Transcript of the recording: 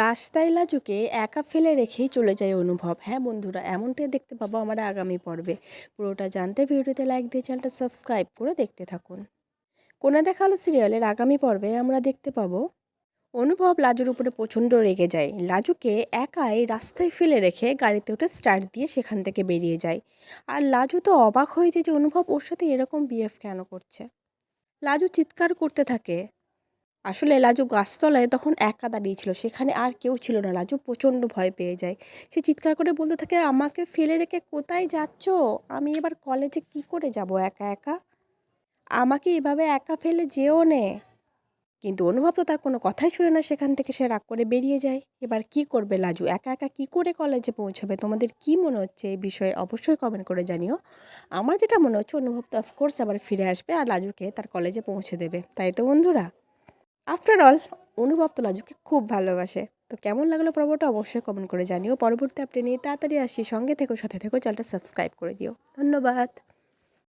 রাস্তায় লাজুকে একা ফেলে রেখেই চলে যায় অনুভব। হ্যাঁ বন্ধুরা, এমনটাই দেখতে পাবো আমার আগামী পর্বে। পুরোটা জানতে ভিডিওতে লাইক দিয়ে চ্যানেলটা সাবস্ক্রাইব করে দেখতে থাকুন। কোনা দেখাল সিরিয়ালের আগামী পর্বে আমরা দেখতে পাবো, অনুভব লাজুর উপরে প্রচণ্ড রেগে যায়। লাজুকে একাই রাস্তায় ফেলে রেখে গাড়িতে উঠে স্টার্ট দিয়ে সেখান থেকে বেরিয়ে যায়। আর লাজু তো অবাক হয়ে যায় যে অনুভব ওর সাথে এরকম বিহেভ কেন করছে? লাজু চিৎকার করতে থাকে আসলে লাজু গাছতলায় তখন একা দাঁড়িয়ে ছিল। সেখানে আর কেউ ছিল না। লাজু প্রচণ্ড ভয় পেয়ে যায়। সে চিৎকার করে বলতে থাকে, আমাকে ফেলে রেখে কোথায় যাচ্ছ? আমি এবার কলেজে কি করে যাব? একা একা? আমাকে এভাবে একা ফেলে যেও নে। কিন্তু অনুভব তো তার কোনো কথাই শুনে না। সেখান থেকে সে রাগ করে বেরিয়ে যায়। এবার কি করবে লাজু? একা একা কি করে কলেজে পৌঁছাবে? তোমাদের কি মনে হচ্ছে এই বিষয়ে? অবশ্যই কমেন্ট করে জানিও। আমার যেটা মনে হচ্ছে, অনুভব তো অফকোর্স আবার ফিরে আসবে আর লাজুকে তার কলেজে পৌঁছে দেবে। তাই তো বন্ধুরা? আফটার অল অনুভব তো লাজুকে খুব ভালোবাসে। তো কেমন লাগল পর্বটা অবশ্যই কমেন্ট করে জানিও। পরবর্তী আপনি নিয়ে তাড়াতাড়ি আসি সঙ্গে থেকো, সাথে থেকো চ্যানেলটা সাবস্ক্রাইব করে দিও। ধন্যবাদ।